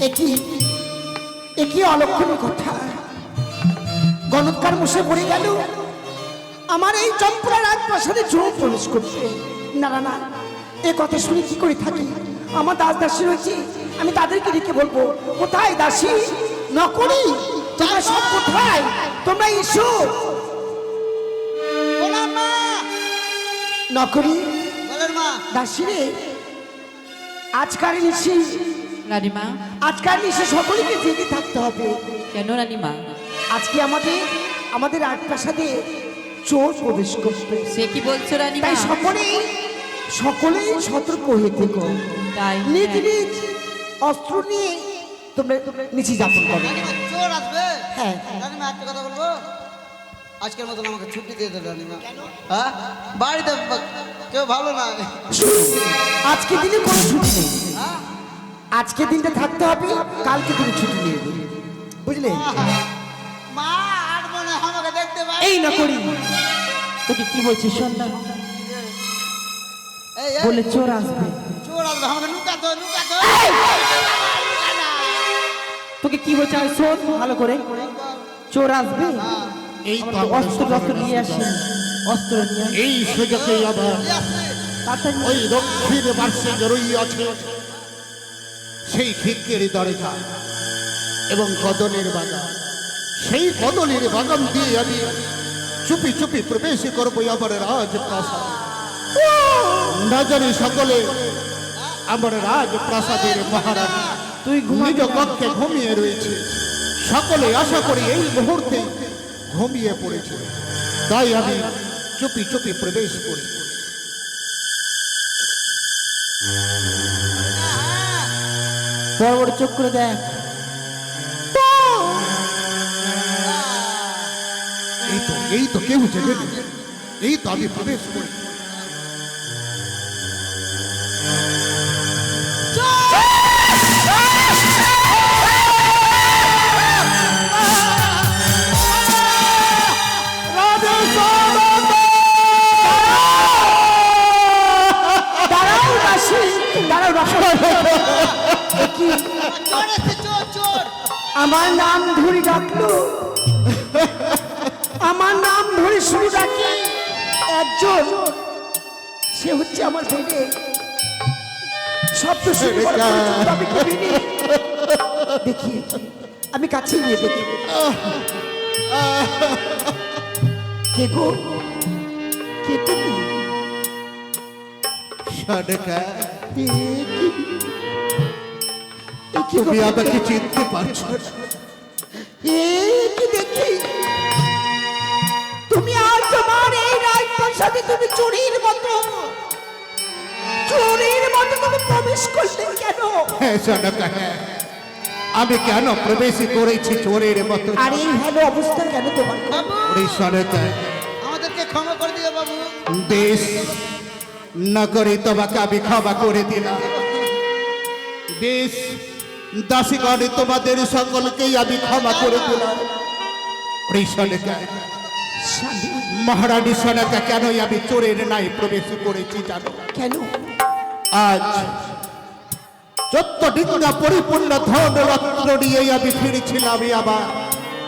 একই একই অলক্ষণী কথা। গণৎকার মুসে পড়ে গেল আমার এই চম্পরা রাজপ্রাসাদে চোখ প্রবেশ করছে না না না এ কথা শুনে কি করে থাকি? আমার দাস দাসী রয়েছে আমি তাদেরকে ডেকে বলব কোথায় দাসী? নকরি তোমরা সব কোথায়? তোমরা বলার নকরি দাসী রে আজকার নিশি রানীমা আজকাল নিশে সকলকে জেগে থাকতে হবে। কেন রানীমা? আজকে আমাদের আমাদের রাজপ্রাসাদে চোর প্রবেশ করবে। সে কি বলছো রানীমা? তাই সকলেই সকলেই সতর্ক হয়ে থেকো। তাই নিজ। নিজ অস্ত্র নিয়ে তোমরা নিচে যাপন করো। রানিমা চোর আসবে? হ্যাঁ। রানিমা একটা কথা বলব? আজকের মতন আমাকে ছুটি দিয়ে দিল রানিমা। হ্যাঁ? বাড়িতে কেউ ভালো না। শুনো, আজকে দিনে কোনো ছুটি নেই। হ্যাঁ? আজকে দিনটা থাকতে হবে কালকে তুমি ছুটি নিয়ে নেবে। বুঝলে? মা আর মনে আমাকে দেখতে পাই এই না করি। তোকে কি বলছিস শোন না। এই, এই, বলে চোর আসবে। চোর আসবে আমাকে লুকাতো লুকাতো তোকে কি বলছে আমি শোন ভালো করে। চোর আসবে? এই অস্ত্র অস্ত্র নিয়ে আসি অস্ত্র নিয়ে এই সুযোগে আবার ওই দক্ষিণ পার্শ্বে জড়ই আছে। সেই খিকের দরজা এবং কদলের বাগান। সেই কদলের বাগান দিয়ে আমি চুপি চুপি প্রবেশ করব আমার রাজপ্রাসাদ। না জানি সকলে আমার রাজপ্রাসাদের মহারানী তুই নিজ কক্ষে ঘুমিয়ে রয়েছে। সকলে আশা করি এই মুহূর্তে ঘুমিয়ে পড়েছে। তাই আমি চুপি চুপি প্রবেশ করি। বড় বড় চোখ করে দেখ। এই তো এই তো কেউ জেগে এই তো আমি প্রবেশ করি। দাঁড়াও আমার নাম ধরে ডাকলো। আমার নাম ধরে শুরু ডাকি। একজন সে হচ্ছে আমার বেডে শব্দ শুনে আমি দেখি আমি কাছে গিয়ে দেখি। কে গো? কে তুমি? সরকার তুমি আমাকে? চিনতে পারছ না? এ কি দেখি? তুমি আর তোমার এই রাজপ্রাসাদে তুমি চুরির মতো। চুরির মতো তুমি প্রবেশ করলে কেন? হ্যাঁ সরকার হ্যাঁ। আমি কেন প্রবেশ করেছি চোরের মতো? আর এই ভালো অবস্থা কেন তোমার? সরকার আমাদেরকে ক্ষমা করে দিও বাবু। দেশ নগরে তোমাকে আমি ক্ষমা করে দিলাম। দেশ দাসীগণে তোমাদের সকলকেই আমি ক্ষমা করে দিলাম। মহারানী সোনাকে কেনই আমি চোরের নাই প্রবেশ করেছি জানো? কেন? আজ চোদ্দ ডিঙ্গা পরিপূর্ণ ধন রত্ন নিয়ে আমি ফিরেছিলাম আবার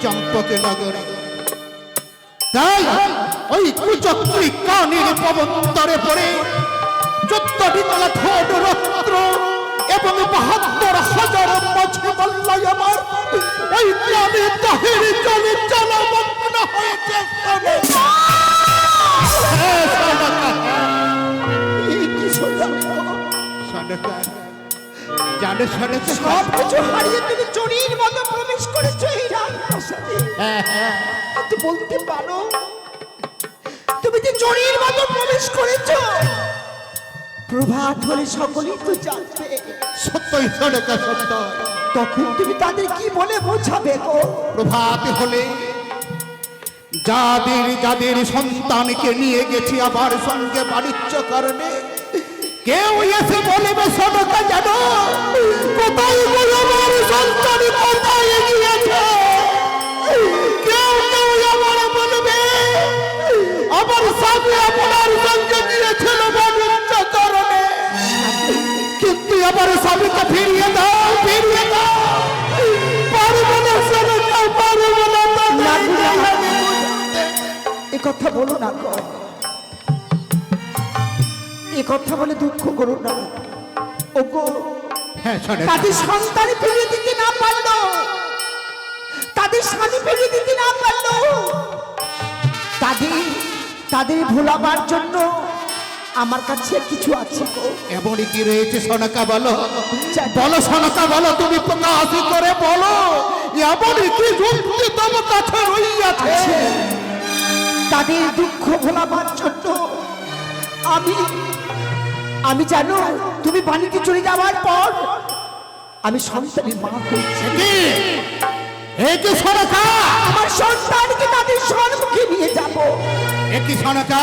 চম্পকে নগরে। তাই ওই কুচক্রি কানের পবন্তরে পড়ে চোদ্দ ধন রত্ন এবং বাহাত্তর হাজার মাঝে বল্লাই আমার ওই গ্রামে তাহের জলে জলমগ্ন হয়েছে। হ্যাঁ। জানো? সব কিছু হারিয়ে তুমি চুরির মতো প্রবেশ করেছ এই রাজপ্রাসাদে। কিন্তু বলতে পারো তুমি যে চোরের মতো প্রবেশ করেছ প্রভাত হলে সকলেই তো জানবে। সত্যই সদকা সত্য। তখন তুমি তাদের কি বলে বোঝাবে গো? প্রভাত হলে যাদের যাদের সন্তানকে নিয়ে গেছি আবার সঙ্গে বাণিজ্য করবে কেউ এসে বলবে সদকা জানো কোথায় গো আমার সন্তান কোথায় গিয়েছে? কেউ কেউ আবার বলবে আমার স্বামী আপনার সঙ্গে গিয়েছিল আবার স্বামীকে ফিরিয়ে দাও ফিরিয়ে দাও। পারব না স্বামীকে পারব না এ কথা বলো না গো। এ কথা বলে দুঃখ করো না। ও গো তাদের সন্তান ফিরিয়ে দিতে না পারল। তাদের স্বামী ফিরিয়ে দিতে না পারল। তাদের তাদের ভোলাবার জন্য আমার কাছে কিছু আছে এমনই কি রয়েছে সনকা বলো? বলো সনকা বলো তুমি প্রকাশ করে বলো। এমনই কি যুক্তি তোমার কাছে রইয়াছে? তাদের দুঃখ ভোলাবার জন্য আমি আমি জানো তুমি বাণীতে চলে যাওয়ার পর আমি সন্তানের মা হয়েছি। কি? এই কি সনকা? আমার সন্তানকে তাদের সম্মুখে নিয়ে যাব। একই সনকা?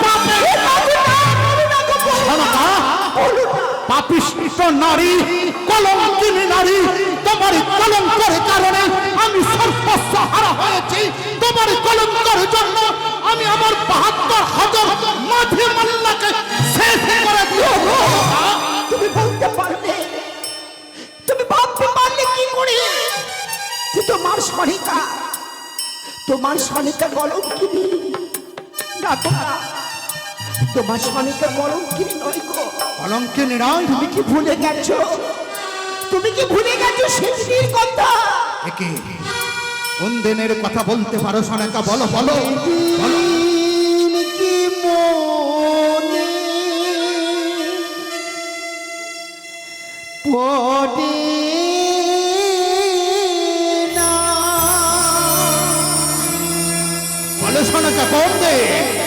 পাপিষ্ট নারী, কলঙ্কিনী নারী, তোমার কলঙ্কের কারণে আমি সর্বস্ব হারা হয়েছি। তোমার কলঙ্কের জন্য আমি আমার বাহাত্তর হাজার মাঝে মাল্লাকে শেষ করে দিও তুমি বলতে পারলে? তুমি ভাবতে পারলে কি করে? যে তোমার সনিকা তোমার সনিকা গলম কিনি না তো না তোমার সনিকা গলম নয় গো। কলঙ্কিনী নয় তুমি কি ভুলে গেছো? তুমি কি ভুলে গেছো সেদিনের কথা? একে কোন দিনের কথা বলতে পারো সনেকা বলো বলো বলো। কি মনে পড়ে না? বলো সনেকা কোন দিন?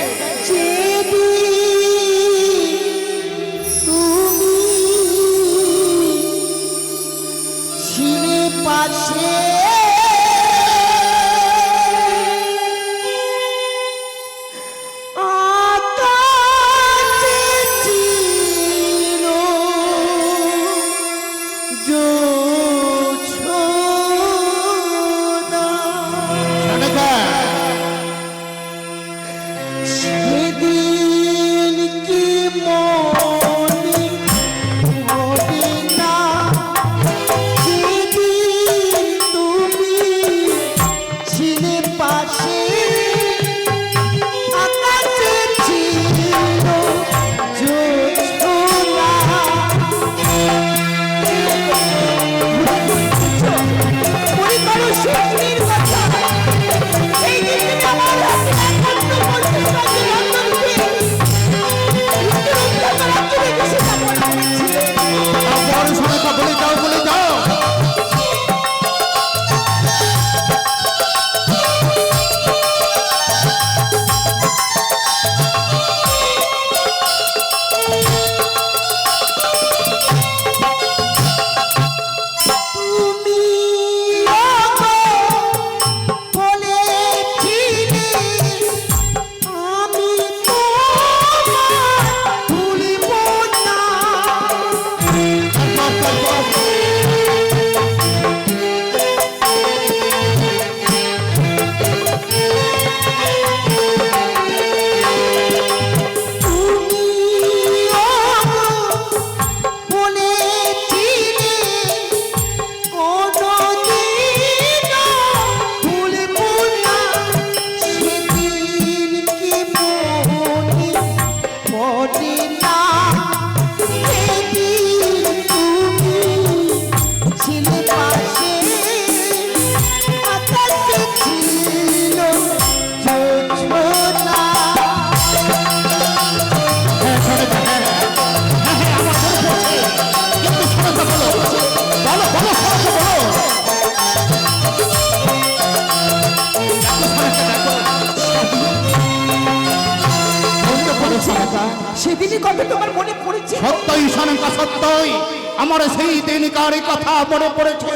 সেদিনই কথা তোমার মনে পড়েছে? সত্যই সনকা সত্যই। আমার সেই দিনকার কথা মনে পড়েছে।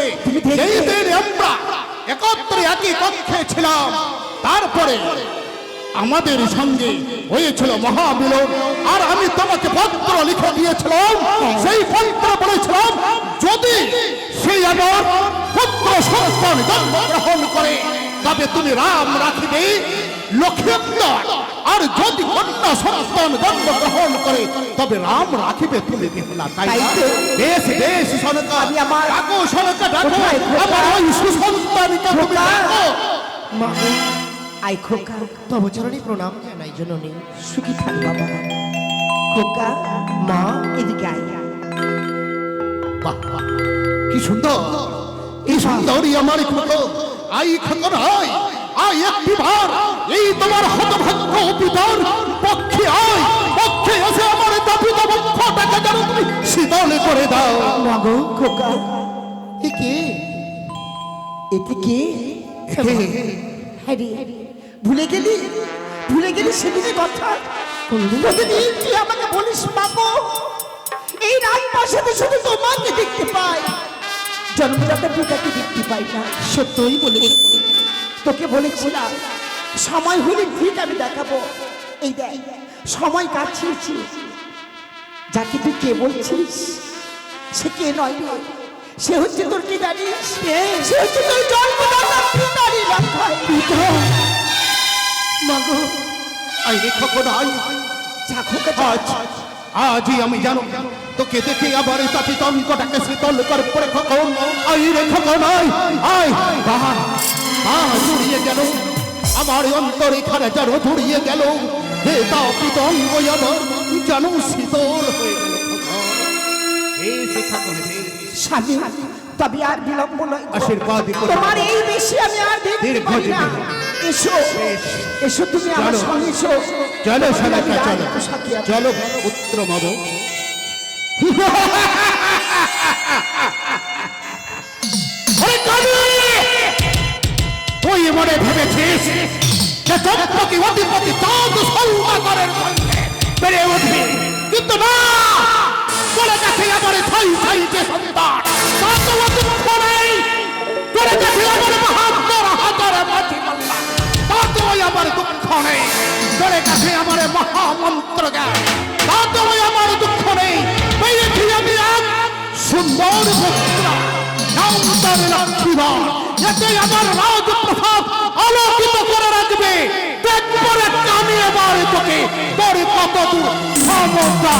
সেই দিন আমরা একত্রে একই কক্ষে ছিলাম তারপরে আমাদের সঙ্গে হয়েছিল মহামিলন আর আমি তোমাকে পত্র লিখে দিয়েছিলাম সেই পত্র বলেছিলাম যদি সেই আমার পুত্র সন্তান গ্রহণ করে তবে তুমি রাম রাখিবে লক্ষ্মীন্দর আর যদি কন্যা সন্তান জন্ম গ্রহণ করে তবে রাম রাখিবে তাই তাই না? তো। বেশ বেশ সনকা। আমি আমার- ডাকো সনকা ডাকো। খোকা? আমার ওই সুসন্তানকে তুমি খোকা? ডাকো। মা আই খোকা। তব চরণে প্রণাম জানাই জননী। সুখী থাক বাবা। খোকা মা এদিকে আয়। বাহ, কি সুন্দর কি সুন্দরই আমার খোকো। আই খোকন আয় আয় একটি বার এই তোমার হতভাগ্য পিতার পক্ষে আয় পক্ষে এসে আমার দাপিত বক্ষটাকে যেন তুমি শীতল করে দাও। মাগো খোকা। এ কে? এতে কে? হে, হ্যাঁ ভুলে গেলি? ভুলে গেলি সেদিনের কথা? প্রতিদিন তুই আমাকে বলিস বাবু এই রাজপ্রাসাদে শুধু তোমাকে দেখতে পাই। জন্মদাতা পিতাকে দেখতে পাই না। সত্যই বলে তোকে বলেছিলাম সময় হলে ঠিক আমি দেখাবো। এই দেখ সময় কাছিয়েছি যাকে তুই কে বলছিস? সে কে নয়? সে হচ্ছে তোর কি? জানিস সে হচ্ছে তোর আজই আমি জানো তোকে দেখে আবার তাপিত অঙ্কটাকে শীতল করে খোকন। আয় রে খোকন আয় বাহা জুড়িয়ে গেল। আমার অন্তর এখানে যেন জুড়িয়ে গেল। হে তাপিত অঙ্গ আমার যেন শীতল হয়ে গেল স্বামী তবে আর বিলম্ব নয় আশীর্বাদ। তোমার এই বেশি আমি আর দীর্ঘ। এসো এসো তুমি আমার চলো। সঙ্গে এসো। চলো চলো। চলো পুত্র মব তুই মনে ভেবেছিস যে চম্পকি অধিপতি চাঁদ সৌদাগরের মধ্যে বেড়ে উঠবে কিন্তু না! চলে গেছে আমার ছাই ছাই যে সন্তান, তার তো সুন্দর এতে আমার রাজপ্রসাদ আলোকিত করে রাখবে। দেখব আমি এবার তোকে। তোর কত দূর ক্ষমতা।